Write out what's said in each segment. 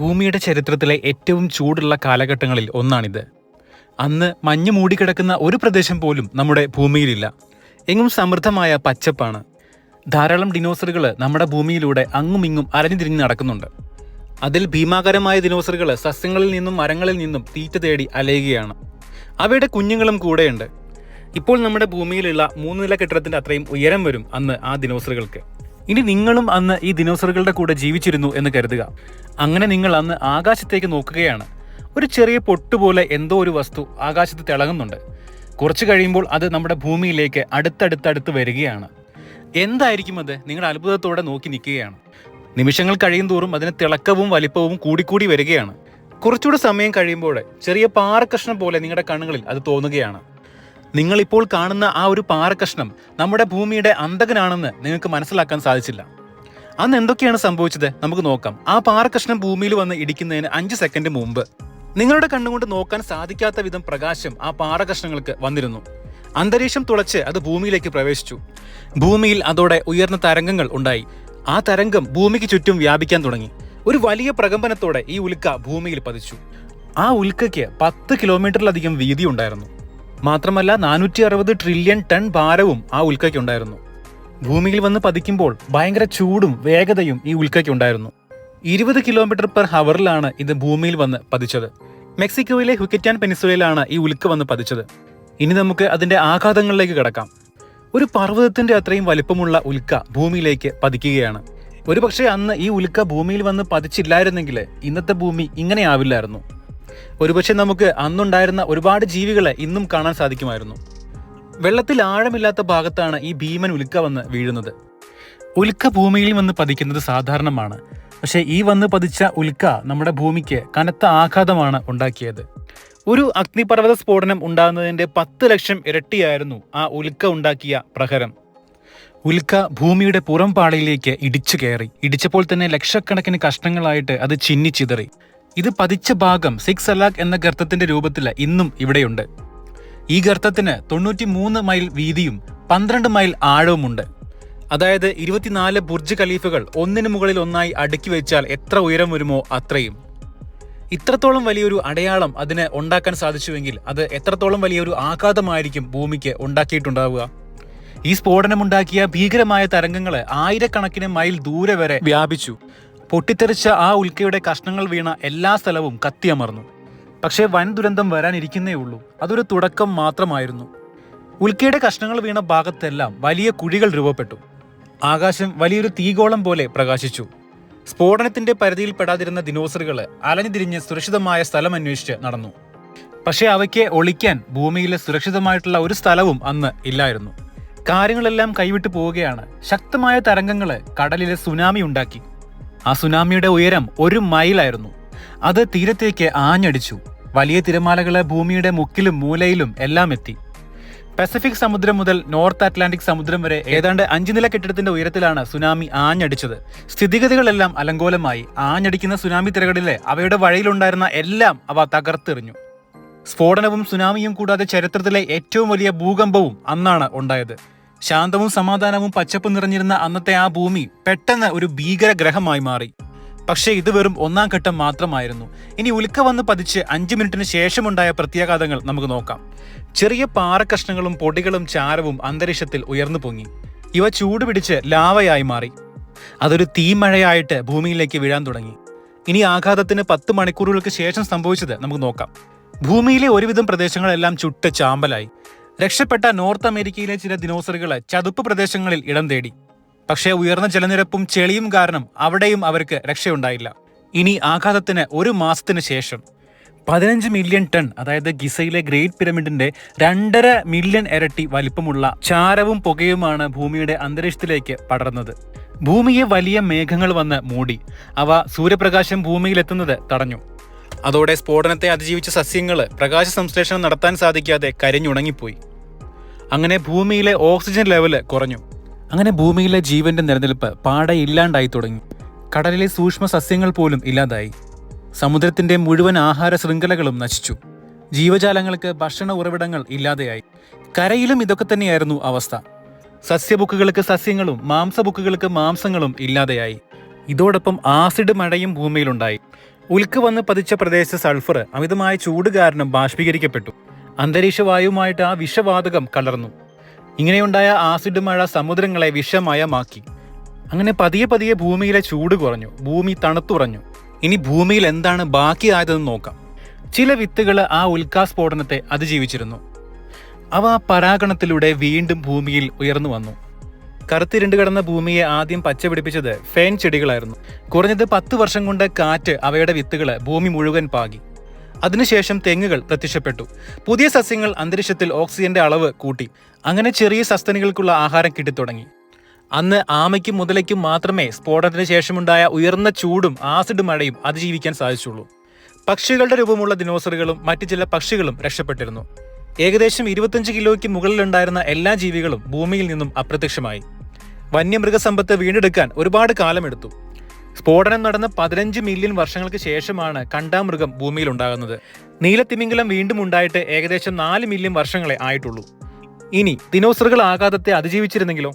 ഭൂമിയുടെ ചരിത്രത്തിലെ ഏറ്റവും ചൂടുള്ള കാലഘട്ടങ്ങളിൽ ഒന്നാണിത്. അന്ന് മഞ്ഞ് മൂടിക്കിടക്കുന്ന ഒരു പ്രദേശം പോലും നമ്മുടെ ഭൂമിയിലില്ല. എങ്ങും സമൃദ്ധമായ പച്ചപ്പാണ്. ധാരാളം ഡിനോസറുകൾ നമ്മുടെ ഭൂമിയിലൂടെ അങ്ങും ഇങ്ങും തിരിഞ്ഞ് നടക്കുന്നുണ്ട്. അതിൽ ഭീമാകരമായ ദിനോസറുകൾ സസ്യങ്ങളിൽ നിന്നും മരങ്ങളിൽ നിന്നും തീറ്റ തേടി അലയുകയാണ്. അവയുടെ കുഞ്ഞുങ്ങളും കൂടെയുണ്ട്. ഇപ്പോൾ നമ്മുടെ ഭൂമിയിലുള്ള മൂന്ന് നില കെട്ടിടത്തിന്റെ അത്രയും ഉയരം വരും അന്ന് ആ ദിനോസറുകൾക്ക് ഇനി നിങ്ങളും അന്ന് ഈ ദിനോസറുകളുടെ കൂടെ ജീവിച്ചിരുന്നു എന്ന് കരുതുക. അങ്ങനെ നിങ്ങൾ അന്ന് ആകാശത്തേക്ക് നോക്കുകയാണ്. ഒരു ചെറിയ പൊട്ടുപോലെ എന്തോ ഒരു വസ്തു ആകാശത്ത് തിളങ്ങുന്നുണ്ട്. കുറച്ച് കഴിയുമ്പോൾ അത് നമ്മുടെ ഭൂമിയിലേക്ക് അടുത്തടുത്തടുത്ത് വരികയാണ്. എന്തായിരിക്കും അത്? നിങ്ങൾ അത്ഭുതത്തോടെ നോക്കി നിൽക്കുകയാണ്. നിമിഷങ്ങൾ കഴിയും തോറും അതിന് തിളക്കവും വലിപ്പവും കൂടിക്കൂടി വരികയാണ്. കുറച്ചുകൂടി സമയം കഴിയുമ്പോൾ ചെറിയ പാറക്കഷ്ണം പോലെ നിങ്ങളുടെ കണ്ണുകളിൽ അത് തോന്നുകയാണ്. നിങ്ങൾ ഇപ്പോൾ കാണുന്ന ആ ഒരു പാറക്കഷ്ണം നമ്മുടെ ഭൂമിയുടെ അന്തകനാണെന്ന് നിങ്ങൾക്ക് മനസ്സിലാക്കാൻ സാധിച്ചില്ല. അന്ന് എന്തൊക്കെയാണ് സംഭവിച്ചത്? നമുക്ക് നോക്കാം. ആ പാറക്കഷ്ണം ഭൂമിയിൽ വന്ന് ഇടിക്കുന്നതിന് അഞ്ച് സെക്കൻഡ് മുമ്പ് നിങ്ങളുടെ കണ്ണുകൊണ്ട് നോക്കാൻ സാധിക്കാത്ത വിധം പ്രകാശം ആ പാറകഷ്ണങ്ങൾക്ക് വന്നിരുന്നു. അന്തരീക്ഷം തുളച്ച് അത് ഭൂമിയിലേക്ക് പ്രവേശിച്ചു. ഭൂമിയിൽ അതോടെ ഉയർന്ന തരംഗങ്ങൾ ഉണ്ടായി. ആ തരംഗം ഭൂമിക്ക് ചുറ്റും വ്യാപിക്കാൻ തുടങ്ങി. ഒരു വലിയ പ്രകമ്പനത്തോടെ ഈ ഉൽക്ക ഭൂമിയിൽ പതിച്ചു. ആ ഉൽക്കയ്ക്ക് പത്ത് കിലോമീറ്ററിലധികം വീതി ഉണ്ടായിരുന്നു മാത്രമല്ല നാനൂറ്റി അറുപത് ട്രില്യൺ ടൺ ഭാരവും ആ ഉൽക്കയ്ക്കുണ്ടായിരുന്നു. ഭൂമിയിൽ വന്ന് പതിക്കുമ്പോൾ ഭയങ്കര ചൂടും വേഗതയും ഈ ഉൽക്കയ്ക്കുണ്ടായിരുന്നു. ഇരുപത് കിലോമീറ്റർ പെർ ഹവറിലാണ് ഇത് ഭൂമിയിൽ വന്ന് പതിച്ചത്. മെക്സിക്കോയിലെ ഹുക്കറ്റാൻ പെനിസുലയിലാണ് ഈ ഉൽക്ക വന്ന് പതിച്ചത്. ഇനി നമുക്ക് അതിന്റെ ആഘാതങ്ങളിലേക്ക് കിടക്കാം. ഒരു പർവതത്തിന്റെ അത്രയും വലിപ്പമുള്ള ഉൽക്ക ഭൂമിയിലേക്ക് പതിക്കുകയാണ്. ഒരുപക്ഷെ അന്ന് ഈ ഉൽക്ക ഭൂമിയിൽ വന്ന് പതിച്ചില്ലായിരുന്നെങ്കിൽ ഇന്നത്തെ ഭൂമി ഇങ്ങനെ ആവില്ലായിരുന്നു ഒരുപക്ഷെ നമുക്ക് അന്നുണ്ടായിരുന്ന ഒരുപാട് ജീവികളെ ഇന്നും കാണാൻ സാധിക്കുമായിരുന്നു. വെള്ളത്തിൽ ആഴമില്ലാത്ത ഭാഗത്താണ് ഈ ഭീമൻ ഉൽക്ക വന്ന് വീഴുന്നത്. ഉൽക്ക ഭൂമിയിൽ വന്ന് പതിക്കുന്നത് സാധാരണമാണ്. പക്ഷേ ഈ വന്ന് പതിച്ച ഉൽക്ക നമ്മുടെ ഭൂമിക്ക് കനത്ത ആഘാതമാണ് ഉണ്ടാക്കിയത്. ഒരു അഗ്നിപർവത സ്ഫോടനം ഉണ്ടാകുന്നതിന്റെ പത്ത് ലക്ഷം ഇരട്ടിയായിരുന്നു ആ ഉൽക്ക ഉണ്ടാക്കിയ പ്രഹരം. ഉൽക്ക ഭൂമിയുടെ പുറം പാളിയിലേക്ക് ഇടിച്ചു കയറി. ഇടിച്ചപ്പോൾ തന്നെ ലക്ഷക്കണക്കിന് കഷ്ണങ്ങളായിട്ട് അത് ചിന്നിച്ചിതറി ഇത് പതിച്ച ഭാഗം സിക്സ് അലാഖ് എന്ന ഗർത്തത്തിന്റെ രൂപത്തിൽ ഇന്നും ഇവിടെയുണ്ട്. ഈ ഗർത്തത്തിന് തൊണ്ണൂറ്റി മൂന്ന് മൈൽ വീതിയും പന്ത്രണ്ട് മൈൽ ആഴവുമുണ്ട്. അതായത് ഇരുപത്തിനാല് ബുർജ് ഖലീഫുകൾ ഒന്നിനു മുകളിൽ ഒന്നായി അടുക്കി വെച്ചാൽ എത്ര ഉയരം വരുമോ അത്രയും. ഇത്രത്തോളം വലിയൊരു അടയാളം അതിന് ഉണ്ടാക്കാൻ സാധിച്ചുവെങ്കിൽ അത് എത്രത്തോളം വലിയൊരു ആഘാതമായിരിക്കും ഭൂമിക്ക് ഉണ്ടാക്കിയിട്ടുണ്ടാവുക. ഈ സ്ഫോടനമുണ്ടാക്കിയ ഭീകരമായ തരംഗങ്ങൾ ആയിരക്കണക്കിന് മൈൽ ദൂരെ വരെ വ്യാപിച്ചു. പൊട്ടിത്തെറിച്ച ആ ഉൽക്കയുടെ കഷ്ണങ്ങൾ വീണ എല്ലാ സ്ഥലവും കത്തിയമർന്നു. പക്ഷേ വൻ ദുരന്തം വരാനിരിക്കുന്നേ ഉള്ളൂ. അതൊരു തുടക്കം മാത്രമായിരുന്നു. ഉൽക്കയുടെ കഷ്ണങ്ങൾ വീണ ഭാഗത്തെല്ലാം വലിയ കുഴികൾ രൂപപ്പെട്ടു. ആകാശം വലിയൊരു തീഗോളം പോലെ പ്രകാശിച്ചു. സ്ഫോടനത്തിന്റെ പരിധിയിൽ പെടാതിരുന്ന ദിനോസറുകൾ അലഞ്ഞുതിരിഞ്ഞ് സുരക്ഷിതമായ സ്ഥലം അന്വേഷിച്ച് നടന്നു. പക്ഷേ അവയ്ക്ക് ഒളിക്കാൻ ഭൂമിയിലെ സുരക്ഷിതമായിട്ടുള്ള ഒരു സ്ഥലവും അന്ന് ഇല്ലായിരുന്നു. കാര്യങ്ങളെല്ലാം കൈവിട്ടു പോവുകയാണ്. ശക്തമായ തരംഗങ്ങൾ കടലിലെ സുനാമി ഉണ്ടാക്കി. ആ സുനാമിയുടെ ഉയരം ഒരു മൈലായിരുന്നു. അത് തീരത്തേക്ക് ആഞ്ഞടിച്ചു. വലിയ തിരമാലകൾ ഭൂമിയുടെ മുക്കിലും മൂലയിലും എല്ലാം എത്തി. പസഫിക് സമുദ്രം മുതൽ നോർത്ത് അറ്റ്ലാന്റിക് സമുദ്രം വരെ ഏതാണ്ട് അഞ്ചു നില കെട്ടിടത്തിന്റെ ഉയരത്തിലാണ് സുനാമി ആഞ്ഞടിച്ചത്. സ്ഥിതിഗതികളെല്ലാം അലങ്കോലമായി. ആഞ്ഞടിക്കുന്ന സുനാമി തിരകളിലെ അവയുടെ വഴിയിലുണ്ടായിരുന്ന എല്ലാം അവ തകർത്തെറിഞ്ഞു. സ്ഫോടനവും സുനാമിയും കൂടാതെ ചരിത്രത്തിലെ ഏറ്റവും വലിയ ഭൂകമ്പവും അന്നാണ് ഉണ്ടായത്. ശാന്തവും സമാധാനവും പച്ചപ്പും നിറഞ്ഞിരുന്ന അന്നത്തെ ആ ഭൂമി പെട്ടെന്ന് ഒരു ഭീകര ഗ്രഹമായി മാറി. പക്ഷേ ഇത് വെറും ഒന്നാം ഘട്ടം മാത്രമായിരുന്നു. ഇനി ഉൽക്ക വന്ന് പതിച്ച് അഞ്ചു മിനിറ്റിന് ശേഷമുണ്ടായ പ്രത്യാഘാതങ്ങൾ നമുക്ക് നോക്കാം. ചെറിയ പാറക്കഷ്ണങ്ങളും പൊടികളും ചാരവും അന്തരീക്ഷത്തിൽ ഉയർന്നു പൊങ്ങി. ഇവ ചൂടുപിടിച്ച് ലാവയായി മാറി. അതൊരു തീമഴയായിട്ട് ഭൂമിയിലേക്ക് വീഴാൻ തുടങ്ങി. ഇനി ആഘാതത്തിന് പത്ത് മണിക്കൂറുകൾക്ക് ശേഷം സംഭവിച്ചത് നമുക്ക് നോക്കാം. ഭൂമിയിലെ ഒരുവിധം പ്രദേശങ്ങളെല്ലാം ചുട്ട് ചാമ്പലായി. രക്ഷപ്പെട്ട നോർത്ത് അമേരിക്കയിലെ ചില ദിനോസറുകൾ ചതുപ്പ് പ്രദേശങ്ങളിൽ ഇടം തേടി. പക്ഷേ ഉയർന്ന ജലനിരപ്പും ചെളിയും കാരണം അവിടെയും അവർക്ക് രക്ഷയുണ്ടായില്ല. ഇനി ആഘാതത്തിന് ഒരു മാസത്തിന് ശേഷം. പതിനഞ്ച് മില്യൺ ടൺ അതായത് ഗിസയിലെ ഗ്രേറ്റ് പിരമിഡിന്റെ രണ്ടര മില്യൺ ഇരട്ടി വലിപ്പമുള്ള ചാരവും പുകയുമാണ് ഭൂമിയുടെ അന്തരീക്ഷത്തിലേക്ക് പടർന്നത്. ഭൂമിയെ വലിയ മേഘങ്ങൾ വന്ന് മൂടി. അവ സൂര്യപ്രകാശം ഭൂമിയിലെത്തുന്നത് തടഞ്ഞു. അതോടെ സ്ഫോടനത്തെ അതിജീവിച്ച സസ്യങ്ങൾ പ്രകാശ സംശ്ലേഷണം നടത്താൻ സാധിക്കാതെ കരിഞ്ഞുണങ്ങിപ്പോയി. അങ്ങനെ ഭൂമിയിലെ ഓക്സിജൻ ലെവൽ കുറഞ്ഞു. അങ്ങനെ ഭൂമിയിലെ ജീവന്റെ നിലനിൽപ്പ് പാടെ ഇല്ലാണ്ടായി തുടങ്ങി. കടലിലെ സൂക്ഷ്മ സസ്യങ്ങൾ പോലും ഇല്ലാതായി. സമുദ്രത്തിന്റെ മുഴുവൻ ആഹാര ശൃംഖലകളും നശിച്ചു. ജീവജാലങ്ങൾക്ക് ഭക്ഷണ ഉറവിടങ്ങൾ ഇല്ലാതെയായി. കരയിലും ഇതൊക്കെ തന്നെയായിരുന്നു അവസ്ഥ. സസ്യബുക്കുകൾക്ക് സസ്യങ്ങളും മാംസബുക്കുകൾക്ക് മാംസങ്ങളും ഇല്ലാതെയായി. ഇതോടൊപ്പം ആസിഡ് മഴയും ഭൂമിയിലുണ്ടായി. ഉൽക്ക് വന്ന് പതിച്ച പ്രദേശത്ത് സൾഫർ അമിതമായ ചൂട് കാരണം ബാഷ്പീകരിക്കപ്പെട്ടു. അന്തരീക്ഷ വായുവുമായിട്ട് ആ വിഷവാതകം കലർന്നു. ഇങ്ങനെയുണ്ടായ ആസിഡ് മഴ സമുദ്രങ്ങളെ വിഷമയമാക്കി. അങ്ങനെ പതിയെ പതിയെ ഭൂമിയിലെ ചൂട് കുറഞ്ഞു. ഭൂമി തണുത്തുറഞ്ഞു. ഇനി ഭൂമിയിൽ എന്താണ് ബാക്കിയായതെന്ന് നോക്കാം. ചില വിത്തുകൾ ആ ഉൽക്കാസ്ഫോടനത്തെ അതിജീവിച്ചിരുന്നു. അവ പരാഗണത്തിലൂടെ വീണ്ടും ഭൂമിയിൽ ഉയർന്നു വന്നു. കറുത്തിരുണ്ട് കിടന്ന ഭൂമിയെ ആദ്യം പച്ചപിടിപ്പിച്ചത് ഫേൻ ചെടികളായിരുന്നു. കുറഞ്ഞത് പത്ത് വർഷം കൊണ്ട് കാറ്റ് അവയുടെ വിത്തുകൾ ഭൂമി മുഴുവൻ പാകി. അതിനുശേഷം തെങ്ങുകൾ പ്രത്യക്ഷപ്പെട്ടു. പുതിയ സസ്യങ്ങൾ അന്തരീക്ഷത്തിൽ ഓക്സിജന്റെ അളവ് കൂട്ടി. അങ്ങനെ ചെറിയ സസ്തനികൾക്കുള്ള ആഹാരം കിട്ടിത്തുടങ്ങി. അന്ന് ആമയ്ക്കും മുതലയ്ക്കും മാത്രമേ സ്ഫോടനത്തിന് ശേഷമുണ്ടായ ഉയർന്ന ചൂടും ആസിഡ് മഴയും അതിജീവിക്കാൻ സാധിച്ചുള്ളൂ. പക്ഷികളുടെ രൂപമുള്ള ദിനോസറുകളും മറ്റു ചില പക്ഷികളും രക്ഷപ്പെട്ടിരുന്നു. ഏകദേശം ഇരുപത്തഞ്ച് കിലോയ്ക്ക് മുകളിലുണ്ടായിരുന്ന എല്ലാ ജീവികളും ഭൂമിയിൽ നിന്നും അപ്രത്യക്ഷമായി. വന്യമൃഗസമ്പത്ത് വീണ്ടെടുക്കാൻ ഒരുപാട് കാലമെടുത്തു. സ്ഫോടനം നടന്ന പതിനഞ്ച് മില്യൺ വർഷങ്ങൾക്ക് ശേഷമാണ് കണ്ടാമൃഗം ഭൂമിയിൽ ഉണ്ടാകുന്നത് നീലത്തിമിംഗലം വീണ്ടും ഉണ്ടായിട്ട് ഏകദേശം നാല് മില്യൺ വർഷങ്ങളെ ആയിട്ടുള്ളൂ. ഇനി ദിനോസറുകൾ ആഘാതത്തെ അതിജീവിച്ചിരുന്നെങ്കിലോ?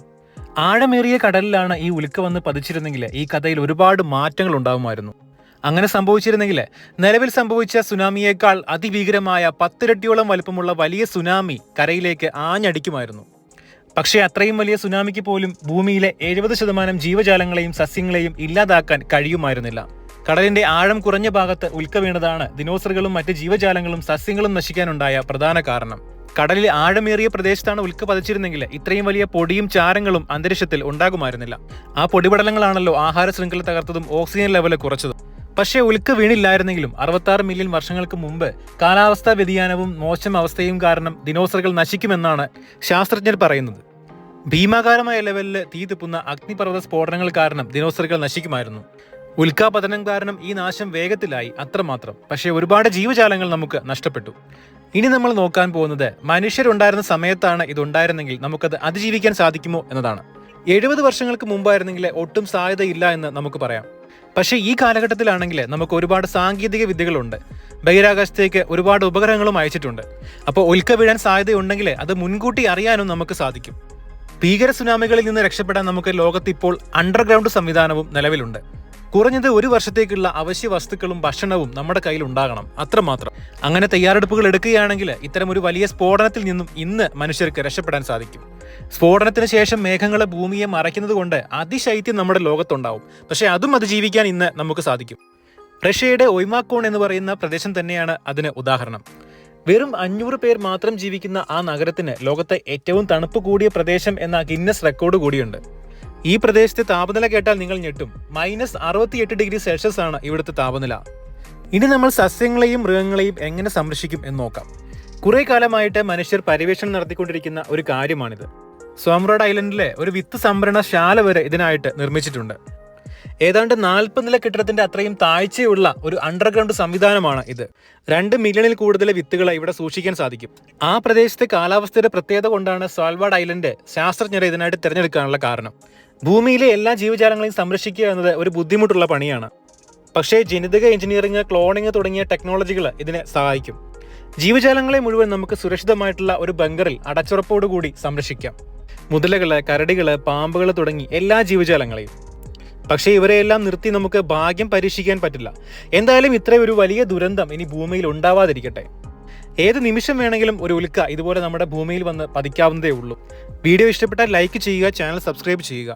ആഴമേറിയ കടലിലാണ് ഈ ഉൽക്ക വന്ന് പതിച്ചിരുന്നെങ്കിൽ ഈ കഥയിൽ ഒരുപാട് മാറ്റങ്ങൾ ഉണ്ടാകുമായിരുന്നു. അങ്ങനെ സംഭവിച്ചിരുന്നെങ്കിൽ നിലവിൽ സംഭവിച്ച സുനാമിയേക്കാൾ അതിഭീകരമായ പത്തിരട്ടിയോളം വലുപ്പമുള്ള വലിയ സുനാമി കരയിലേക്ക് ആഞ്ഞടിക്കുമായിരുന്നു. പക്ഷേ അത്രയും വലിയ സുനാമിക്ക് പോലും ഭൂമിയിലെ എഴുപത് ശതമാനം ജീവജാലങ്ങളെയും സസ്യങ്ങളെയും ഇല്ലാതാക്കാൻ കഴിയുമായിരുന്നില്ല. കടലിന്റെ ആഴം കുറഞ്ഞ ഭാഗത്ത് ഉൽക്ക വീണതാണ് ദിനോസറുകളും മറ്റ് ജീവജാലങ്ങളും സസ്യങ്ങളും നശിക്കാനുണ്ടായ പ്രധാന കാരണം. കടലിലെ ആഴമേറിയ പ്രദേശത്താണ് ഉൽക്ക പതിച്ചിരുന്നെങ്കിൽ ഇത്രയും വലിയ പൊടിയും ചാരങ്ങളും അന്തരീക്ഷത്തിൽ ഉണ്ടാകുമായിരുന്നില്ല. ആ പൊടിപടലങ്ങളാണല്ലോ ആഹാര ശൃംഖല തകർത്തതും ഓക്സിജൻ ലെവൽ കുറച്ചതും. പക്ഷേ ഉൽക്ക വീണില്ലായിരുന്നെങ്കിലും അറുപത്താറ് മില്യൺ വർഷങ്ങൾക്ക് മുമ്പ് കാലാവസ്ഥാ വ്യതിയാനവും മോശം അവസ്ഥയും കാരണം ദിനോസറുകൾ നശിക്കുമെന്നാണ് ശാസ്ത്രജ്ഞർ പറയുന്നത്. ഭീമാകാരമായ ലെവലിൽ തീ തുപ്പുന്ന അഗ്നിപർവത സ്ഫോടനങ്ങൾ കാരണം ദിനോസറുകൾ നശിക്കുമായിരുന്നു. ഉൽക്കാപതനം കാരണം ഈ നാശം വേഗത്തിലായി അത്രമാത്രം. പക്ഷേ ഒരുപാട് ജീവജാലങ്ങൾ നമുക്ക് നഷ്ടപ്പെട്ടു. ഇനി നമ്മൾ നോക്കാൻ പോകുന്നത് മനുഷ്യരുണ്ടായിരുന്ന സമയത്താണ് ഇതുണ്ടായിരുന്നെങ്കിൽ നമുക്കത് അതിജീവിക്കാൻ സാധിക്കുമോ എന്നതാണ്. എഴുപത് വർഷങ്ങൾക്ക് മുമ്പായിരുന്നെങ്കിൽ ഒട്ടും സാധ്യതയില്ല എന്ന് നമുക്ക് പറയാം. പക്ഷേ ഈ കാലഘട്ടത്തിലാണെങ്കിൽ നമുക്ക് ഒരുപാട് സാങ്കേതിക വിദ്യകളുണ്ട്. ബഹിരാകാശത്തേക്ക് ഒരുപാട് ഉപഗ്രഹങ്ങളും അയച്ചിട്ടുണ്ട്. അപ്പോൾ ഉൽക്ക വീഴാൻ സാധ്യതയുണ്ടെങ്കിൽ അത് മുൻകൂട്ടി അറിയാനും നമുക്ക് സാധിക്കും. ഭീകര സുനാമികളിൽ നിന്ന് രക്ഷപ്പെടാൻ നമുക്ക് ലോകത്ത് ഇപ്പോൾ അണ്ടർഗ്രൗണ്ട് സംവിധാനവും നിലവിലുണ്ട്. കുറഞ്ഞത് ഒരു വർഷത്തേക്കുള്ള അവശ്യ വസ്തുക്കളും ഭക്ഷണവും നമ്മുടെ കയ്യിൽ ഉണ്ടാകണം. അത്രമാത്രം. അങ്ങനെ തയ്യാറെടുപ്പുകൾ എടുക്കുകയാണെങ്കിൽ ഇത്തരം ഒരു വലിയ സ്ഫോടനത്തിൽ നിന്നും ഇന്ന് മനുഷ്യർക്ക് രക്ഷപ്പെടാൻ സാധിക്കും. സ്ഫോടനത്തിന് ശേഷം മേഘങ്ങളെ ഭൂമിയെ മറയ്ക്കുന്നത് കൊണ്ട് അതിശൈത്യം നമ്മുടെ ലോകത്തുണ്ടാവും. പക്ഷേ അതും അതിജീവിക്കാൻ ഇന്ന് നമുക്ക് സാധിക്കും. റഷ്യയുടെ ഒയ്മാക്കോൺ എന്ന് പറയുന്ന പ്രദേശം തന്നെയാണ് അതിന് ഉദാഹരണം. വെറും അഞ്ഞൂറ് പേർ മാത്രം ജീവിക്കുന്ന ആ നഗരത്തിന് ലോകത്തെ ഏറ്റവും തണുപ്പ് കൂടിയ പ്രദേശം എന്ന ഗിന്നസ് റെക്കോർഡ് കൂടിയുണ്ട്. ഈ പ്രദേശത്തെ താപനില കേട്ടാൽ നിങ്ങൾ ഞെട്ടും. മൈനസ് അറുപത്തിയെട്ട് ഡിഗ്രി സെൽഷ്യസ് ആണ് ഇവിടുത്തെ താപനില. ഇനി നമ്മൾ സസ്യങ്ങളെയും മൃഗങ്ങളെയും എങ്ങനെ സംരക്ഷിക്കും എന്ന് നോക്കാം. കുറെ കാലമായിട്ട് മനുഷ്യർ പര്യവേഷണം നടത്തിക്കൊണ്ടിരിക്കുന്ന ഒരു കാര്യമാണിത്. സോംറോഡ് ഐലൻഡിലെ ഒരു വിത്ത് സംഭരണശാല വരെ ഇതിനായിട്ട് നിർമ്മിച്ചിട്ടുണ്ട്. ഏതാണ്ട് നാൽപ്പത് നില കെട്ടിടത്തിന്റെ അത്രയും താഴ്ചയുള്ള ഒരു അണ്ടർഗ്രൗണ്ട് സംവിധാനമാണ് ഇത്. രണ്ട് മില്യണിൽ കൂടുതൽ വിത്തുകളെ ഇവിടെ സൂക്ഷിക്കാൻ സാധിക്കും. ആ പ്രദേശത്തെ കാലാവസ്ഥയുടെ പ്രത്യേകത കൊണ്ടാണ് സാൽവാഡ് ഐലൻഡ് ശാസ്ത്രജ്ഞരെ ഇതിനായിട്ട് തിരഞ്ഞെടുക്കാനുള്ള കാരണം. ഭൂമിയിലെ എല്ലാ ജീവജാലങ്ങളെയും സംരക്ഷിക്കുക എന്നത് ഒരു ബുദ്ധിമുട്ടുള്ള പണിയാണ്. പക്ഷേ ജനിതക എഞ്ചിനീയറിംഗ് ക്ലോണിംഗ് തുടങ്ങിയ ടെക്നോളജികൾ ഇതിനെ സഹായിക്കും. ജീവജാലങ്ങളെ മുഴുവൻ നമുക്ക് സുരക്ഷിതമായിട്ടുള്ള ഒരു ബങ്കറിൽ അടച്ചുറപ്പോടുകൂടി സംരക്ഷിക്കാം. മുതലകൾ കരടികൾ പാമ്പുകൾ തുടങ്ങി എല്ലാ ജീവജാലങ്ങളെയും. പക്ഷേ ഇവരെയെല്ലാം നിർത്തി നമുക്ക് ഭാഗ്യം പരീക്ഷിക്കാൻ പറ്റില്ല. എന്തായാലും ഇത്രയും ഒരു വലിയ ദുരന്തം ഇനി ഭൂമിയിൽ ഉണ്ടാവാതിരിക്കട്ടെ. ഏത് നിമിഷം വേണമെങ്കിലും ഒരു ഉൽക്ക ഇതുപോലെ നമ്മുടെ ഭൂമിയിൽ വന്ന് പതിക്കാവുന്നതേ ഉള്ളൂ. വീഡിയോ ഇഷ്ടപ്പെട്ടാൽ ലൈക്ക് ചെയ്യുക ചാനൽ സബ്സ്ക്രൈബ് ചെയ്യുക.